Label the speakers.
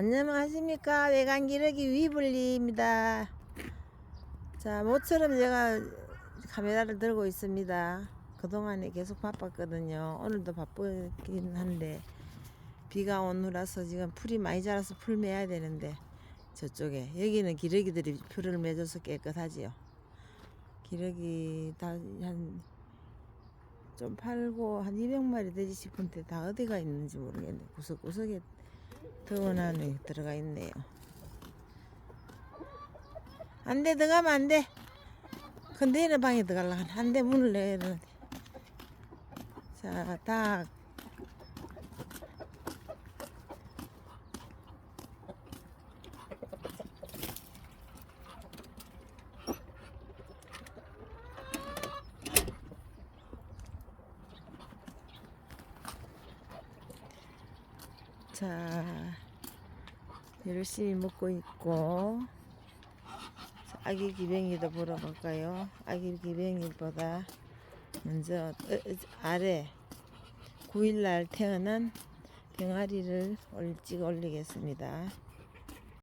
Speaker 1: 안녕하십니까. 외관기르기 위블리입니다. 자 모처럼 제가 카메라를 들고 있습니다. 그동안에 계속 바빴거든요. 오늘도 바쁘긴 한데 비가 오느라서 지금 풀이 많이 자라서 풀 매야 되는데 저쪽에 여기는 기러기들이 풀을 매줘서 깨끗하지요. 기러기 다 한 좀 팔고 한 200마리 되지 싶은데 다 어디가 있는지 모르겠네. 구석구석에 더운 안에 들어가 있네요. 안 돼 들어가면 안 돼. 컨테이너 방에 들어갈라 한대 문을 내야 되는데. 자 닭 자, 열심히 먹고 있고, 자, 아기 기뱅이도 보러 갈까요? 아기 기뱅이보다 먼저 어, 어, 아래 9일날 태어난 병아리를 올- 찍어 올리겠습니다.